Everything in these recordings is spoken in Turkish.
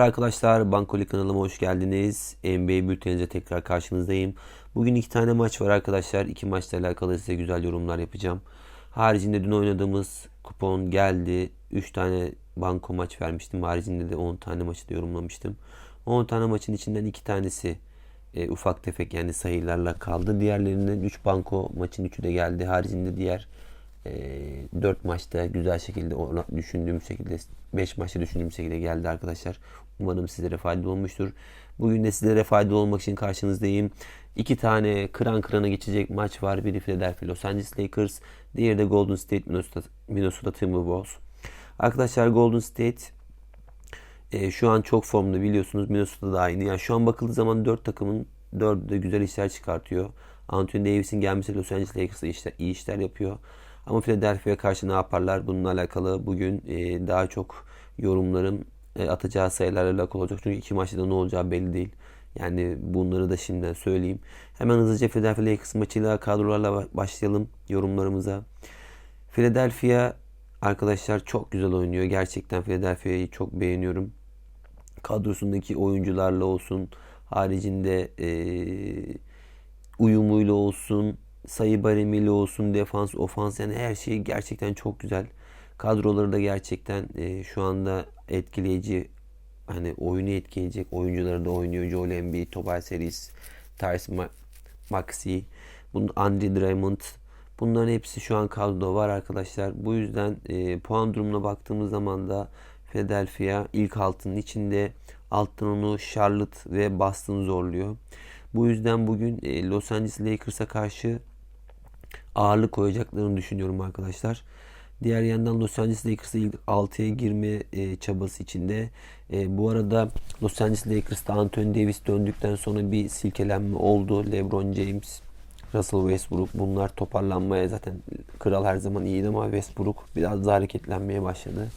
Arkadaşlar Bankoli kanalıma hoş geldiniz. NBA bülteninize tekrar karşınızdayım. Bugün iki tane maç var arkadaşlar. İki maçla alakalı size güzel yorumlar yapacağım. Haricinde dün oynadığımız kupon geldi. 3 tane banko maç vermiştim. Haricinde de 10 tane maçı da yorumlamıştım. 10 tane maçın içinden 2 tanesi e, ufak tefek yani sayılarla kaldı. Diğerlerinden 3 banko maçın 3'ü de geldi. Haricinde diğer e, 4 maçta güzel şekilde düşündüğüm şekilde 5 maçta düşündüğüm şekilde geldi arkadaşlar. Umarım sizlere faydalı olmuştur. Bugün de sizlere faydalı olmak için karşınızdayım. İki tane kıran kırana geçecek maç var. Biri Philadelphia Los Angeles Lakers. Diğeri de Golden State Minnesota, Minnesota Timberwolves. Arkadaşlar Golden State e, şu an çok formda biliyorsunuz. Minnesota da aynı. Yani şu an bakıldığı zaman 4 takımın 4'ü de güzel işler çıkartıyor. Anthony Davis'in gelmesi Los Angeles Lakers'a işte, iyi işler yapıyor. Ama Philadelphia'ya karşı ne yaparlar? Bununla alakalı bugün e, daha çok yorumlarım e, atacağı sayılarla alakalı olacak. Çünkü iki maçta da ne olacağı belli değil. Yani bunları da şimdiden söyleyeyim. Hemen hızlıca Philadelphia Lakers maçıyla kadrolarla başlayalım yorumlarımıza. Philadelphia arkadaşlar çok güzel oynuyor. Gerçekten Philadelphia'yı çok beğeniyorum. Kadrosundaki oyuncularla olsun, haricinde e, uyumuyla olsun, sayı baremiyle olsun, defans, ofans yani her şey gerçekten çok güzel. Kadroları da gerçekten e, şu anda etkileyici hani oyunu etkileyecek oyuncuları da oynuyor. Joel Embiid, Tobias Harris, Tyrese Maxey, bunun Andre Drummond bunların hepsi şu an kadroda var arkadaşlar. Bu yüzden e, puan durumuna baktığımız zaman da Philadelphia ilk altının içinde alttan onu Charlotte ve Boston zorluyor. Bu yüzden bugün e, Los Angeles Lakers'a karşı ağırlık koyacaklarını düşünüyorum arkadaşlar. Diğer yandan Los Angeles Lakers'a ilk 6'ya girme e, çabası içinde. E, bu arada Los Angeles Lakers'ta Anthony Davis döndükten sonra bir silkelenme oldu. LeBron James, Russell Westbrook bunlar toparlanmaya zaten kral her zaman iyiydi ama Westbrook biraz daha hareketlenmeye başladı.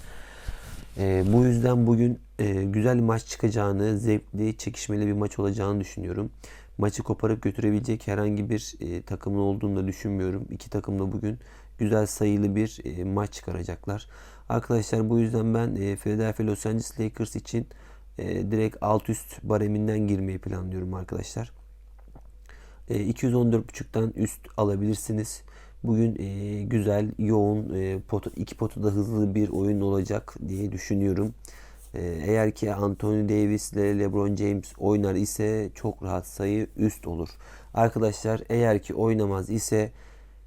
E, bu yüzden bugün e, güzel bir maç çıkacağını, zevkli, çekişmeli bir maç olacağını düşünüyorum. Maçı koparıp götürebilecek herhangi bir e, takımın olduğunu da düşünmüyorum. İki takım da bugün güzel sayılı bir e, maç çıkaracaklar. Arkadaşlar bu yüzden ben e, Philadelphia Los Angeles Lakers için e, direkt alt üst bareminden girmeyi planlıyorum arkadaşlar. E, 214.5'tan üst alabilirsiniz. Bugün e, güzel, yoğun, e, pot, iki potada hızlı bir oyun olacak diye düşünüyorum. E, eğer ki Anthony Davis ile LeBron James oynar ise çok rahat sayı üst olur. Arkadaşlar eğer ki oynamaz ise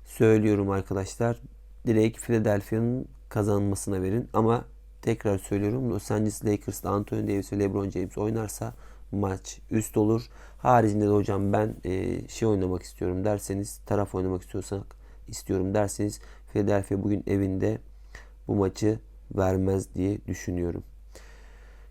söylüyorum arkadaşlar. Direkt Philadelphia'nın kazanmasına verin. Ama tekrar söylüyorum Los Angeles Lakers'da Anthony Davis ve LeBron James oynarsa maç üst olur. Haricinde de hocam ben e, şey oynamak istiyorum derseniz taraf oynamak istiyorsak istiyorum derseniz Philadelphia bugün evinde bu maçı vermez diye düşünüyorum.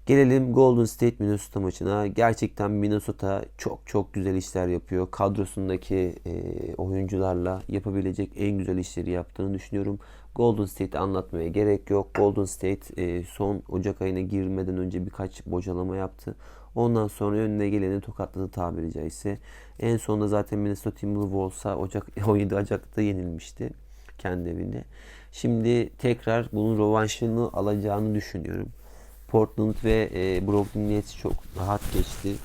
Gelelim Golden State Minnesota maçına. Gerçekten Minnesota çok çok güzel işler yapıyor. Kadrosundaki e, oyuncularla yapabilecek en güzel işleri yaptığını düşünüyorum. Golden State'i anlatmaya gerek yok. Golden State e, son Ocak ayına girmeden önce birkaç bocalama yaptı. Ondan sonra önüne geleni tokatladı tabiri caizse. En sonunda zaten Minnesota Timberwolves'a Ocak 17 Ocak'ta yenilmişti kendi evinde. Şimdi tekrar bunun rövanşını alacağını düşünüyorum. Portland ve e, Brooklyn Nets çok rahat geçti.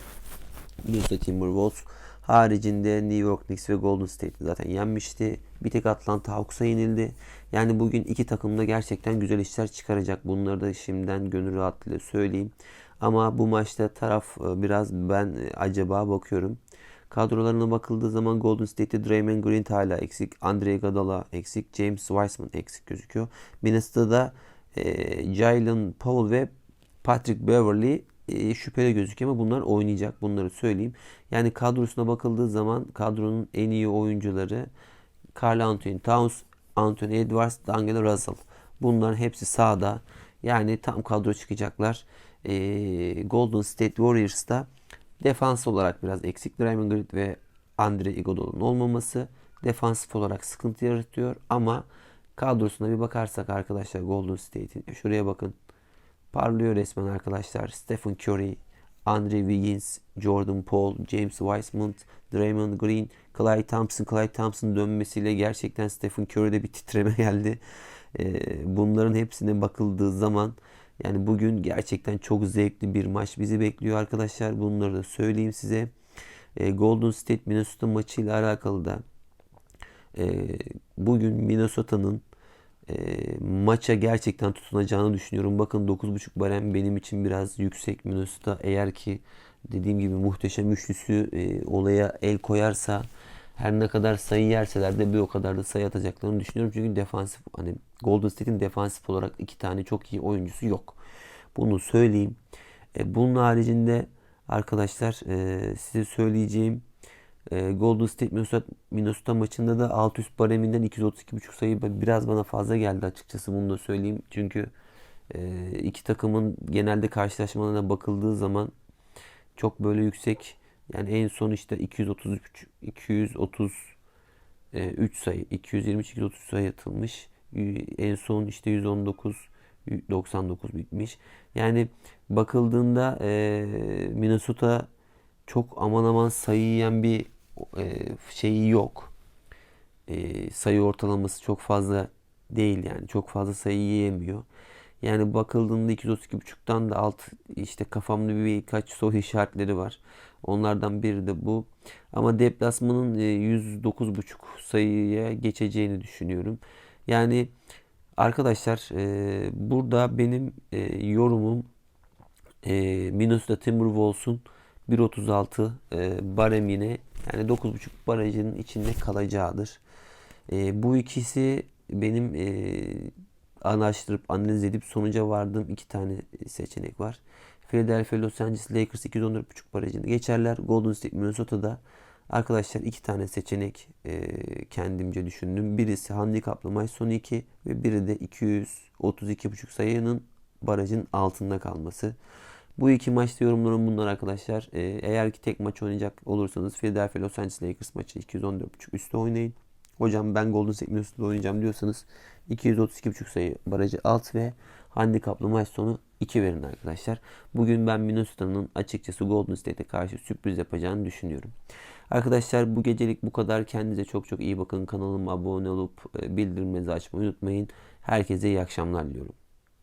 Minnesota Timberwolves haricinde New York Knicks ve Golden State zaten yenmişti. Bir tek Atlanta Hawks'a yenildi. Yani bugün iki takım da gerçekten güzel işler çıkaracak. Bunları da şimdiden gönül rahatlığıyla söyleyeyim. Ama bu maçta taraf e, biraz ben e, acaba bakıyorum. Kadrolarına bakıldığı zaman Golden State'te Draymond Green hala eksik. Andre Iguodala eksik. James Wiseman eksik gözüküyor. Minnesota'da e, Jalen Powell ve Patrick Beverly e, şüpheli gözüküyor ama bunlar oynayacak. Bunları söyleyeyim. Yani kadrosuna bakıldığı zaman kadronun en iyi oyuncuları Carl Anthony Towns, Anthony Edwards, D'Angelo Russell. Bunların hepsi sağda. Yani tam kadro çıkacaklar. E, Golden State Warriors'ta defans olarak biraz eksik. Draymond Green ve Andre Iguodala'nın olmaması defansif olarak sıkıntı yaratıyor ama kadrosuna bir bakarsak arkadaşlar Golden State'in şuraya bakın Parlıyor resmen arkadaşlar. Stephen Curry, Andre Wiggins, Jordan Paul, James Wiseman, Draymond Green, Clay Thompson. Clay Thompson dönmesiyle gerçekten Stephen Curry'de bir titreme geldi. Ee, bunların hepsine bakıldığı zaman Yani bugün gerçekten çok zevkli bir maç bizi bekliyor arkadaşlar. Bunları da söyleyeyim size. E, Golden State Minnesota maçıyla alakalı da e, bugün Minnesota'nın e, maça gerçekten tutunacağını düşünüyorum. Bakın 9.5 barem benim için biraz yüksek Minnesota. Eğer ki dediğim gibi muhteşem üçlüsü e, olaya el koyarsa her ne kadar sayı yerseler de bir o kadar da sayı atacaklarını düşünüyorum. Çünkü defansif hani Golden State'in defansif olarak iki tane çok iyi oyuncusu yok. Bunu söyleyeyim. E, bunun haricinde arkadaşlar e, size söyleyeceğim e, Golden State Minnesota, Minnesota maçında da alt üst bareminden 232.5 sayı biraz bana fazla geldi açıkçası bunu da söyleyeyim. Çünkü e, iki takımın genelde karşılaşmalarına bakıldığı zaman çok böyle yüksek yani en son işte 233 230 3 sayı 223 230 sayı atılmış. En son işte 119 99 bitmiş. Yani bakıldığında e, Minnesota çok aman aman sayı yiyen bir e, şeyi yok. E, sayı ortalaması çok fazla değil yani. Çok fazla sayı yiyemiyor. Yani bakıldığında 232.5'tan da alt işte kafamda birkaç soru işaretleri var. Onlardan biri de bu. Ama deplasmanın 109.5 sayıya geçeceğini düşünüyorum. Yani arkadaşlar e, burada benim e, yorumum e, Minnesota Timberwolves'un 1.36 e, baremine yani 9.5 barajının içinde kalacağıdır. E, bu ikisi benim e, araştırıp analiz edip sonuca vardığım iki tane seçenek var. Philadelphia Los Angeles Lakers 214.5 barajını geçerler. Golden State Minnesota'da arkadaşlar iki tane seçenek e, kendimce düşündüm. Birisi handikaplı maç sonu 2 ve biri de 232.5 sayının barajın altında kalması. Bu iki maçta yorumlarım bunlar arkadaşlar. Ee, eğer ki tek maç oynayacak olursanız Philadelphia Los Angeles Lakers maçı 214.5 üstte oynayın. Hocam ben Golden State Minnesota'da oynayacağım diyorsanız 232.5 sayı barajı alt ve handikaplı maç sonu 2 verin arkadaşlar. Bugün ben Minnesota'nın açıkçası Golden State'e karşı sürpriz yapacağını düşünüyorum. Arkadaşlar bu gecelik bu kadar. Kendinize çok çok iyi bakın. Kanalıma abone olup e, bildirimlerinizi açmayı unutmayın. Herkese iyi akşamlar diliyorum.